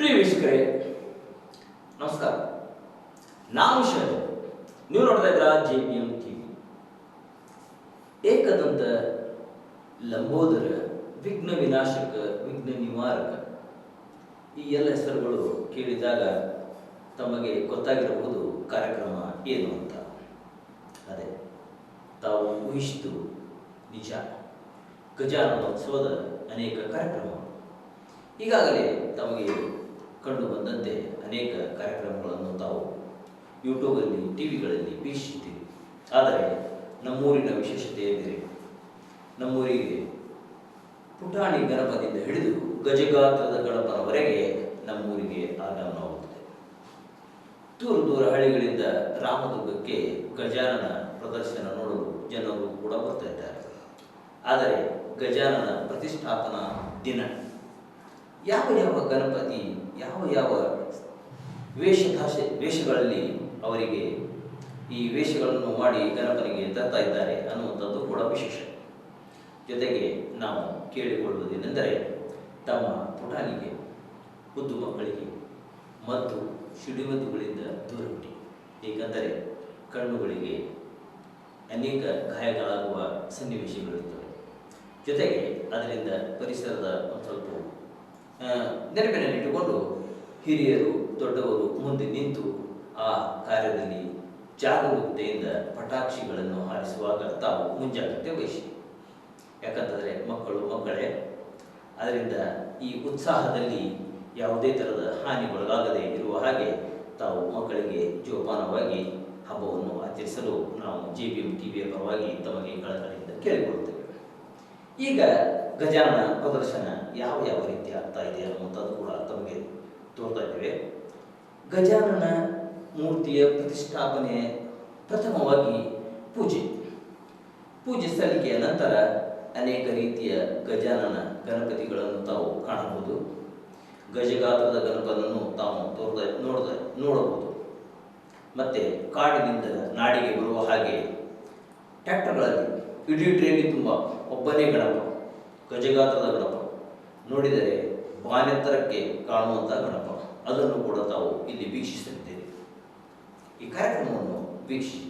ಪ್ರಿಯ ವೀಕ್ಷಕರೇ, ನಮಸ್ಕಾರ. ನಾನು ಶರಣ್. ನೀವು ನೋಡ್ತಾ ಇದ್ರ ಜೆ ಪಿ ಎಂ ಟಿವಿ ಏಕದಂತ ಲಂಬೋದರ, ವಿಘ್ನ ವಿನಾಶಕ, ವಿಘ್ನ ನಿವಾರಕ. ಈ ಎಲ್ಲ ಹೆಸರುಗಳು ಕೇಳಿದಾಗ ತಮಗೆ ಗೊತ್ತಾಗಿರಬಹುದು ಕಾರ್ಯಕ್ರಮ ಏನು ಅಂತ. ಅದೇ, ತಾವು ಊಹಿಸಿದ್ದು ನಿಜ. ಗಜಾನನೋತ್ಸವದ ಅನೇಕ ಕಾರ್ಯಕ್ರಮಗಳು ಈಗಾಗಲೇ ತಮಗೆ ಕಂಡು ಬಂದಂತೆ ಅನೇಕ ಕಾರ್ಯಕ್ರಮಗಳನ್ನು ತಾವು ಯೂಟ್ಯೂಬಲ್ಲಿ ಟಿ ವಿಗಳಲ್ಲಿ ವೀಕ್ಷಿಸಿದ್ದೀರಿ ಆದರೆ ನಮ್ಮೂರಿನ ವಿಶೇಷತೆ ಎಂದರೆ ನಮ್ಮೂರಿಗೆ ಪುಟಾಣಿ ಗಣಪದಿಂದ ಹಿಡಿದು ಗಜಗಾತ್ರದ ಗಣಪನವರೆಗೆ ನಮ್ಮೂರಿಗೆ ಆಗಮನವಾಗುತ್ತದೆ. ದೂರ ದೂರ ಹಳ್ಳಿಗಳಿಂದ ರಾಮದುರ್ಗಕ್ಕೆ ಗಜಾನನ ಪ್ರದರ್ಶನ ನೋಡಲು ಜನರು ಕೂಡ ಬರ್ತಾ ಇದ್ದಾರೆ. ಆದರೆ ಗಜಾನನ ಪ್ರತಿಷ್ಠಾಪನಾ ದಿನ ಯಾವ ಯಾವ ಗಣಪತಿ, ಯಾವ ಯಾವ ವೇಷಭಾಷೆ ವೇಷಗಳಲ್ಲಿ ಅವರಿಗೆ ಈ ವೇಷಗಳನ್ನು ಮಾಡಿ ಗಣಪನಿಗೆ ತರ್ತಾ ಇದ್ದಾರೆ ಅನ್ನುವಂಥದ್ದು ಕೂಡ ವಿಶೇಷ. ಜೊತೆಗೆ ನಾವು ಕೇಳಿಕೊಳ್ಳುವುದೇನೆಂದರೆ ತಮ್ಮ ಪುಟಾಣಿಗೆ, ಮುದ್ದು ಮಕ್ಕಳಿಗೆ ಮತ್ತು ಸಿಡಿಮದ್ದುಗಳಿಂದ ದೂರವಿಡಿ ಏಕೆಂದರೆ ಕಣ್ಣುಗಳಿಗೆ ಅನೇಕ ಗಾಯಗಳಾಗುವ ಸನ್ನಿವೇಶಗಳಿರುತ್ತವೆ. ಜೊತೆಗೆ ಅದರಿಂದ ಪರಿಸರದ ಒಂದು ಸ್ವಲ್ಪ ನೆನಪಿನಲ್ಲಿಟ್ಟುಕೊಂಡು ಹಿರಿಯರು, ದೊಡ್ಡವರು ಮುಂದೆ ನಿಂತು ಆ ಕಾರ್ಯದಲ್ಲಿ ಜಾಗರೂಕತೆಯಿಂದ ಪಟಾಕ್ಷಿಗಳನ್ನು ಹಾರಿಸುವಾಗ ತಾವು ಮುಂಜಾಗ್ರತೆ ವಹಿಸಿ. ಯಾಕಂತಂದರೆ ಮಕ್ಕಳು ಮಕ್ಕಳೇ, ಅದರಿಂದ ಈ ಉತ್ಸಾಹದಲ್ಲಿ ಯಾವುದೇ ಥರದ ಹಾನಿಗೊಳಗಾಗದೆ ಇರುವ ಹಾಗೆ ತಾವು ಮಕ್ಕಳಿಗೆ ಜೋಪಾನವಾಗಿ ಹಬ್ಬವನ್ನು ಆಚರಿಸಲು ನಾವು ಜೆ ಬಿ ಎಂ ಟಿ ವಿಯ ಪರವಾಗಿ ತಮಗೆ ಕಳಕಳಿಯಿಂದ ಕೇಳಿಕೊಳ್ಳುತ್ತೇವೆ. ಈಗ ಗಜಾನನ ಪ್ರದರ್ಶನ ಯಾವ ಯಾವ ರೀತಿ ಆಗ್ತಾ ಇದೆ ಅನ್ನುವಂಥದ್ದು ಕೂಡ ತಮಗೆ ತೋರ್ತಾ ಇದ್ದೇವೆ. ಗಜಾನನ ಮೂರ್ತಿಯ ಪ್ರತಿಷ್ಠಾಪನೆ ಪ್ರಥಮವಾಗಿ ಪೂಜೆ. ಪೂಜೆ ಸಲ್ಲಿಕೆಯ ನಂತರ ಅನೇಕ ರೀತಿಯ ಗಜಾನನ ಗಣಪತಿಗಳನ್ನು ತಾವು ಕಾಣಬಹುದು. ಗಜಗಾತ್ರದ ಗಣಪನನ್ನು ತಾವು ತೋರ್ತಾ ನೋಡ್ದ ನೋಡಬಹುದು. ಮತ್ತೆ ಕಾಡಿನಿಂದ ನಾಡಿಗೆ ಬರುವ ಹಾಗೆ ಟ್ಯಾಕ್ಟರ್ಗಳಲ್ಲಿ ಇಡೀ ಟ್ರೇನಿ ತುಂಬ ಒಬ್ಬನೇ ಗಣಪ. ಗಜಗಾತ್ರದ ಗಣಪ. ನೋಡಿದರೆ ಬಾನೆತ್ತರಕ್ಕೆ ಕಾಣುವಂತಹ ಗಣಪ. ಅದನ್ನು ಕೂಡ ತಾವು ಇಲ್ಲಿ ವೀಕ್ಷಿಸಲಿದ್ದೇವೆ. ಈ ಕಾರ್ಯಕ್ರಮವನ್ನು ವೀಕ್ಷಿಸಿ.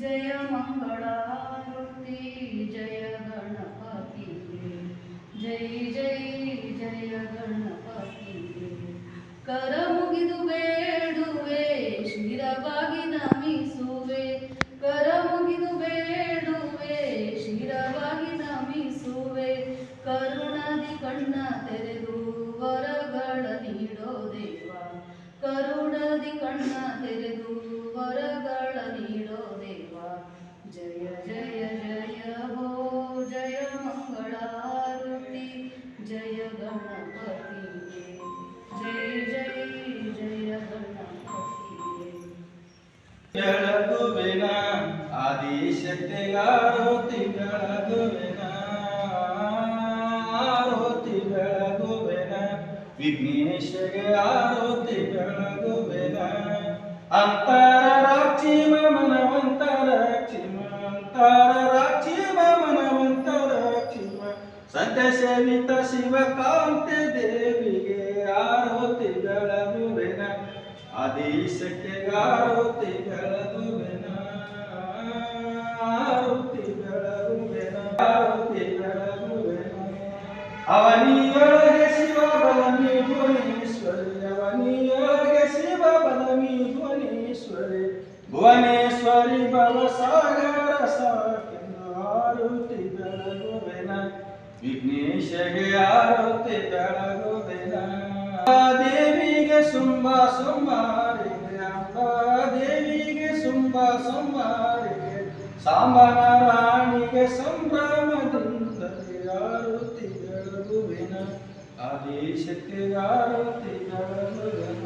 ಜಯ ಮಂಗಳಾರುತಿ, ಜಯ ಗಣಪತಿ, ಜೈ ಜೈ ಜಯ ಗಣಪತಿ. ಕರ ಮುಗಿದು ಬೇಡುವೆ, ಶಿರವಾಗಿ ನಮಿಸುವೆ. ಕರ ಮುಗಿದು ಬೇಡುವೆ, ಶಿರವಾಗಿ ನಮಿಸುವೆ. ಕರುಣದಿ ಕಣ್ಣ ತೆರೆದು ವರಗಳ ನೀಡೋ ದೇವ. ಕರುಣದಿ ಕಣ್ಣ ತೆರೆದು ವರಗಳ ನೀಡೋ जय जय जय हो जय मङ्गलारति जय गणपति जय जय जय गणपति आदिशक्तिगारोति गणगुवेन आरोति ಬೆಳಗುವೆನ ವಿಘ್ನೇಶ್ವರ ಆರೋತಿ ಬೆಳಗುವೆನ ಅಂತರ ರಾಕ್ಷಿ ಮಮನ ಅಂತರ ರಾಕ್ಷಿ ಅಂತರ ರಾಕ್ಷಿಮ ಮನವಂತರ ಕ್ಷಿಮ ಸತ್ಯ ಸೇವಿತ ಶಿವಕಾಂತೆ ದೇವಿಗೆ ಆರೋತಿಗಳ ಬೆಳಗುವೆನ. ಆದೇಶಕ್ಕೆ ಆರೋತಿ ವಿಘ್ನೇಶಗೆ ಆರುತಿ ಬೆಳಗುವೆನ ದೇವಿಗೆ ಸುಂಬ ಸುಮಾರಿಗೆ ಅಂಬ ದೇವಿಗೆ ಸುಂಬ ಸುಮಾರಿಗೆ ಸಾಂಬನ ರಾಣಿಗೆ ಸಂಭ್ರಮದಿಂದ ಆರತಿ ಬೆಳಗುವೆನ ಆದೇಶಕ್ಕೆ ಆರುತಿ ಬೆಳಗುವೆನ